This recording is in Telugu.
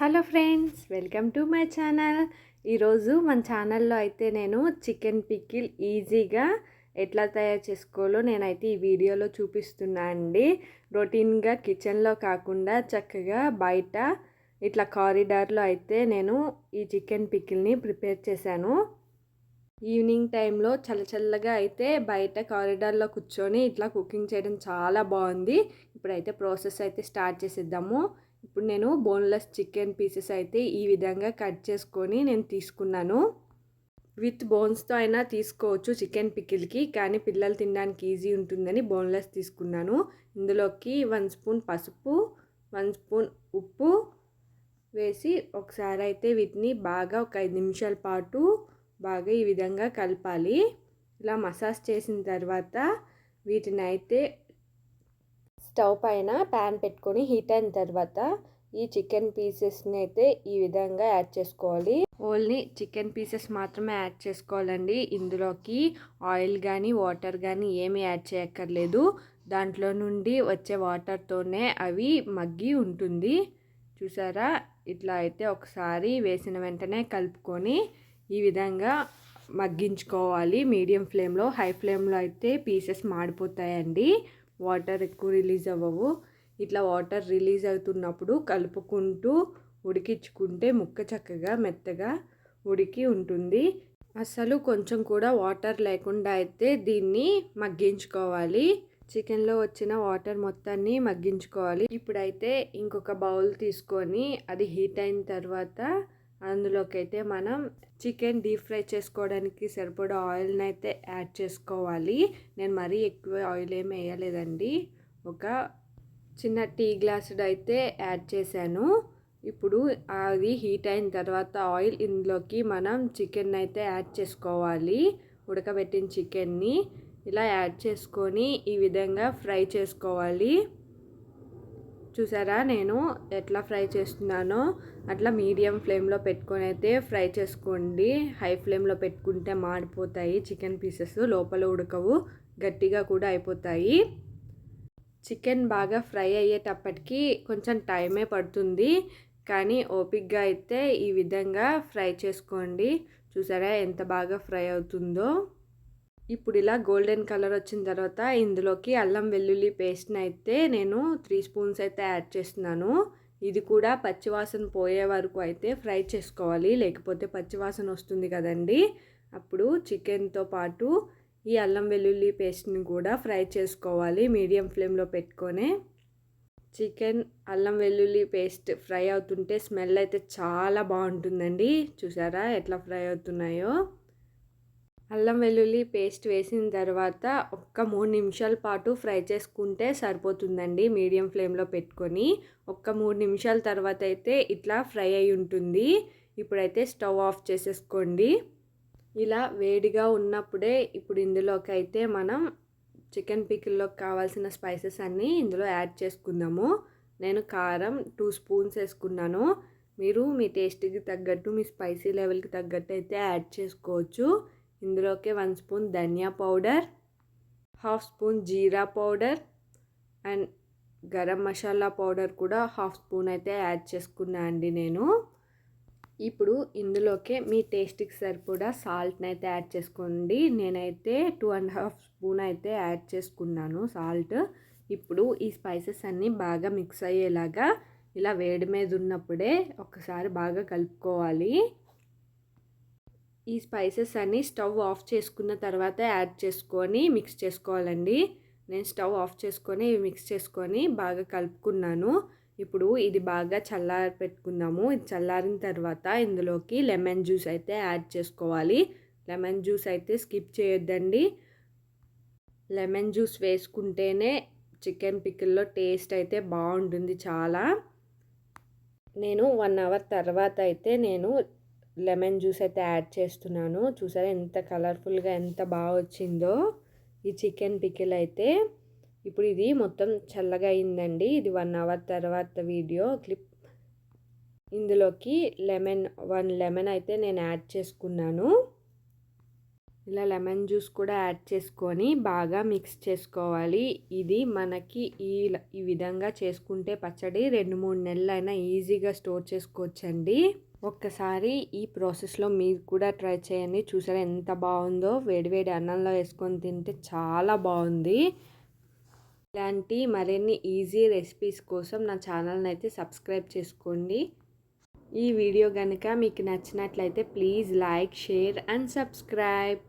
Hello friends welcome to my channel. ఈరోజు మన ఛానల్లో అయితే నేను చికెన్ పిక్కిల్ ఈజీగా ఎట్లా తయారు చేసుకోవాలో నేనైతే ఈ వీడియోలో చూపిస్తున్నా అండి. రొటీన్గా కిచెన్లో కాకుండా చక్కగా బయట ఇట్లా కారిడార్లో అయితే నేను ఈ చికెన్ పిక్కిల్ని ప్రిపేర్ చేశాను. ఈవినింగ్ టైంలో చల్లచల్లగా అయితే బయట కారిడార్లో కూర్చొని ఇట్లా కుకింగ్ చేయడం చాలా బాగుంది. ఇప్పుడైతే ప్రాసెస్ అయితే స్టార్ట్ చేసేద్దాము. ఇప్పుడు నేను బోన్లెస్ చికెన్ పీసెస్ అయితే ఈ విధంగా కట్ చేసుకొని నేను తీసుకున్నాను. విత్ బోన్స్తో అయినా తీసుకోవచ్చు చికెన్ పికిల్కి కానీ పిల్లలు తినడానికి ఈజీ ఉంటుందని బోన్లెస్ తీసుకున్నాను. ఇందులోకి వన్ స్పూన్ పసుపు వన్ స్పూన్ ఉప్పు వేసి ఒకసారి అయితే వీటిని బాగా ఒక ఐదు నిమిషాల పాటు బాగా ఈ విధంగా కలపాలి. ఇలా మసాజ్ చేసిన తర్వాత వీటిని అయితే స్టవ్ పైన ప్యాన్ పెట్టుకొని హీట్ అయిన తర్వాత ఈ చికెన్ పీసెస్ని అయితే ఈ విధంగా యాడ్ చేసుకోవాలి. ఓన్లీ చికెన్ పీసెస్ మాత్రమే యాడ్ చేసుకోవాలండి. ఇందులోకి ఆయిల్ కానీ వాటర్ కానీ ఏమీ యాడ్ చేయక్కర్లేదు. దాంట్లో నుండి వచ్చే వాటర్తోనే అవి మగ్గి ఉంటుంది. చూసారా? ఇట్లా అయితే ఒకసారి వేసిన వెంటనే కలుపుకొని ఈ విధంగా మగ్గించుకోవాలి. మీడియం ఫ్లేమ్లో హై ఫ్లేమ్లో అయితే పీసెస్ మాడిపోతాయండి. వాటర్ ఎక్కువ రిలీజ్ అవ్వవు. ఇట్లా వాటర్ రిలీజ్ అవుతున్నప్పుడు కలుపుకుంటూ ఉడికించుకుంటే ముక్క చక్కగా మెత్తగా ఉడికి ఉంటుంది. అసలు కొంచెం కూడా వాటర్ లేకుండా అయితే దీన్ని మగ్గించుకోవాలి. చికెన్లో వచ్చిన వాటర్ మొత్తాన్ని మగ్గించుకోవాలి. ఇప్పుడైతే ఇంకొక బౌల్ తీసుకొని అది హీట్ అయిన తర్వాత అందులోకి అయితే మనం చికెన్ డీప్ ఫ్రై చేసుకోవడానికి సరిపడా ఆయిల్ని అయితే యాడ్ చేసుకోవాలి. నేను మరీ ఎక్కువ ఆయిల్ ఏమి వేయలేదండి. ఒక చిన్న టీ గ్లాసుడు అయితే యాడ్ చేశాను. ఇప్పుడు అది హీట్ అయిన తర్వాత ఆయిల్ ఇందులోకి మనం చికెన్ అయితే యాడ్ చేసుకోవాలి. ఉడకబెట్టిన చికెన్ని ఇలా యాడ్ చేసుకొని ఈ విధంగా ఫ్రై చేసుకోవాలి. చూసారా? నేను ఎట్లా ఫ్రై చేస్తున్నానో అట్లా మీడియం ఫ్లేమ్లో పెట్టుకొని అయితే ఫ్రై చేసుకోండి. హై ఫ్లేమ్లో పెట్టుకుంటే మాడిపోతాయి. చికెన్ పీసెస్ లోపల ఉడకవు. గట్టిగా కూడా అయిపోతాయి. చికెన్ బాగా ఫ్రై అయ్యేటప్పటికి కొంచెం టైమే పడుతుంది. కానీ ఓపిక్గా అయితే ఈ విధంగా ఫ్రై చేసుకోండి. చూసారా? ఎంత బాగా ఫ్రై అవుతుందో. ఇప్పుడు ఇలా గోల్డెన్ కలర్ వచ్చిన తర్వాత ఇందులోకి అల్లం వెల్లుల్లి పేస్ట్ని అయితే నేను త్రీ స్పూన్స్ అయితే యాడ్ చేస్తున్నాను. ఇది కూడా పచ్చివాసన పోయే వరకు అయితే ఫ్రై చేసుకోవాలి. లేకపోతే పచ్చివాసన వస్తుంది కదండి. అప్పుడు చికెన్తో పాటు ఈ అల్లం వెల్లుల్లి పేస్ట్ని కూడా ఫ్రై చేసుకోవాలి. మీడియం ఫ్లేమ్లో పెట్టుకొని. చికెన్ అల్లం వెల్లుల్లి పేస్ట్ ఫ్రై అవుతుంటే స్మెల్ అయితే చాలా బాగుంటుందండి. చూసారా ఎట్లా ఫ్రై అవుతున్నాయో? అల్లం వెల్లుల్లి పేస్ట్ వేసిన తర్వాత ఒక్క మూడు నిమిషాల పాటు ఫ్రై చేసుకుంటే సరిపోతుందండి మీడియం ఫ్లేమ్లో పెట్టుకొని. ఒక్క మూడు నిమిషాల తర్వాత అయితే ఇట్లా ఫ్రై అయి ఉంటుంది. ఇప్పుడైతే స్టవ్ ఆఫ్ చేసేసుకోండి. ఇలా వేడిగా ఉన్నప్పుడే ఇప్పుడు ఇందులోకి అయితే మనం చికెన్ పికిల్లోకి కావాల్సిన స్పైసెస్ అన్నీ ఇందులో యాడ్ చేసుకుందాము. నేను కారం టూ స్పూన్స్ వేసుకున్నాను. మీరు మీ టేస్ట్కి తగ్గట్టు మీ స్పైసీ లెవెల్కి తగ్గట్టు అయితే యాడ్ చేసుకోవచ్చు. ఇందులోకి one spoon dhaniya powder half spoon jeera powder and garam masala powder కూడా హాఫ్ స్పూన్ అయితే యాడ్ చేసుకున్నా అండి నేను. ఇప్పుడు ఇందులోకి మీ టేస్ట్కి సరిపడా సాల్ట్ని అయితే యాడ్ చేసుకోండి. నేనైతే టూ అండ్ హాఫ్ స్పూన్ అయితే యాడ్ చేసుకున్నాను సాల్ట్ ఇప్పుడు ఈ స్పైసెస్ అన్నీ బాగా మిక్స్ అయ్యేలాగా ఇలా వేడి మీద ఉన్నప్పుడే ఒకసారి బాగా కలుపుకోవాలి. ఈ స్పైసెస్ అన్నీ స్టవ్ ఆఫ్ చేసుకున్న తర్వాత యాడ్ చేసుకొని మిక్స్ చేసుకోవాలండి. నేను స్టవ్ ఆఫ్ చేసుకొని ఇవి మిక్స్ చేసుకొని బాగా కలుపుకున్నాను. ఇప్పుడు ఇది బాగా చల్లారి పెట్టుకుందాము ఇది చల్లారిన తర్వాత ఇందులోకి లెమన్ జ్యూస్ అయితే యాడ్ చేసుకోవాలి. లెమన్ జ్యూస్ అయితే స్కిప్ చేయొద్దండి. లెమన్ జ్యూస్ వేసుకుంటేనే చికెన్ పికిల్లో టేస్ట్ అయితే బాగుంటుంది చాలా. నేను వన్ అవర్ తర్వాత అయితే నేను లెమన్ జ్యూస్ అయితే యాడ్ చేస్తున్నాను. చూసారా ఎంత కలర్ఫుల్గా ఎంత బాగా వచ్చిందో. ఈ చికెన్ పికిల్ అయితే ఇప్పుడు ఇది మొత్తం చల్లగా అయిందండి. ఇది వన్ అవర్ తర్వాత వీడియో క్లిప్. ఇందులోకి లెమన్ వన్ లెమన్ అయితే నేను యాడ్ చేసుకున్నాను. ఇలా లెమన్ జ్యూస్ కూడా యాడ్ చేసుకొని బాగా మిక్స్ చేసుకోవాలి. ఇది మనకి ఈ ఈ విధంగా చేసుకుంటే పచ్చడి రెండు మూడు నెలలైనా ఈజీగా స్టోర్ చేసుకోవచ్చండి. ఒక్కసారి ఈ ప్రాసెస్లో మీరు కూడా ట్రై చేయండి. చూసారా ఎంత బాగుందో? వేడివేడి అన్నంలో వేసుకొని తింటే చాలా బాగుంది. ఇలాంటి మరిన్ని ఈజీ రెసిపీస్ కోసం నా ఛానల్ని అయితే సబ్స్క్రైబ్ చేసుకోండి. ఈ వీడియో కనుక మీకు నచ్చినట్లయితే please like share and subscribe.